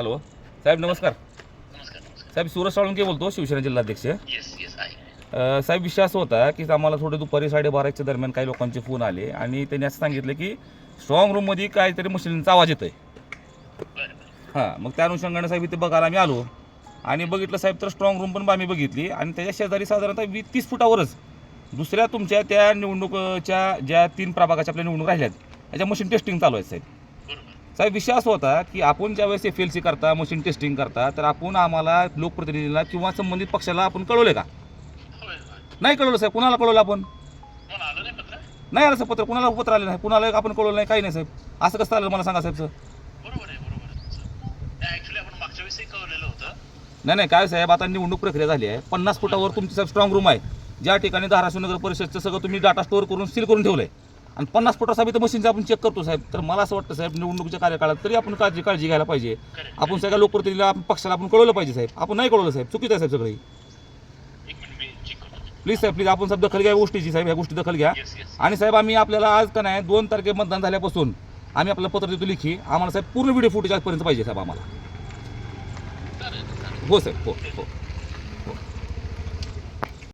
Hello. साहेब नमस्कार. साहेब सुरज साळुंके बोलतो शिवसेना जिल्हाध्यक्ष. साहेब विषय असा होता की आम्हाला थोडे दुपारी साडेबाराच्या दरम्यान काही लोकांचे फोन आले आणि त्यांनी असं सांगितलं की स्ट्रॉंग रूममध्ये काहीतरी मशिनीचा आवाज येतोय. बरं हां मग त्या अनुषंगाने साहेब इथे बघायला आम्ही आलो आणि बघितलं साहेब तर स्ट्रॉंग रूम पण आम्ही बघितली आणि त्याच्या शेजारी साधारणतः वीस तीस फुटावरच दुसऱ्या तुमच्या त्या निवडणुकीच्या ज्या तीन प्रभागाच्या आपल्या निवडणूक राहिल्यात त्याच्या मशीन टेस्टिंग चालू आहे साहेब. साहेब विषय असा होता की आपण ज्यावेळेस एफ एल सी करता मशीन टेस्टिंग करता तर आपण आम्हाला लोकप्रतिनिधीला किंवा संबंधित पक्षाला आपण कळवले का? नाही कळवलं साहेब. कुणाला कळवलं आपण? नाही पत्र? नाही आलं साहेब पत्र. कुणाला पत्र आलं नाही? कुणाला आपण कळवलं नाही? काही नाही साहेब. असं कसं आलं मला सांगा साहेब सर? नाही नाही. काय साहेब आता निवडणूक प्रक्रिया झाली आहे. पन्नास फुटावर तुमची साहेब स्ट्रॉंग रूम आहे. ज्या ठिकाणी धाराशिव नगर परिषदचं सगळं तुम्ही डाटा स्टोअर करून सील करून ठेवलं आहे आणि पन्नास फुटा साहेब इथं मशीनचं आपण चेक करतो साहेब तर मला असं वाटतं साहेब निवडणुकीच्या कार्यकाळात तरी आपण काळजी काळजी घ्यायला पाहिजे. आपण सगळ्या लोकप्रतिनिधीला आपण पक्षाला आपण कळवलं पाहिजे साहेब. आपण नाही कळवलं साहेब. चुकीचं आहे साहेब सगळी. प्लीज साहेब प्लीज आपण साहेब दखल घ्या गोष्टीची साहेब ह्या गोष्टी दखल घ्या. आणि साहेब आम्ही आपल्याला आज का नाही दोन तारखे मतदान झाल्यापासून आम्ही आपल्याला पत्र देतो लिखी. आम्हाला साहेब पूर्ण व्हिडिओ फुटेज आजपर्यंत पाहिजे साहेब आम्हाला. हो साहेब हो हो.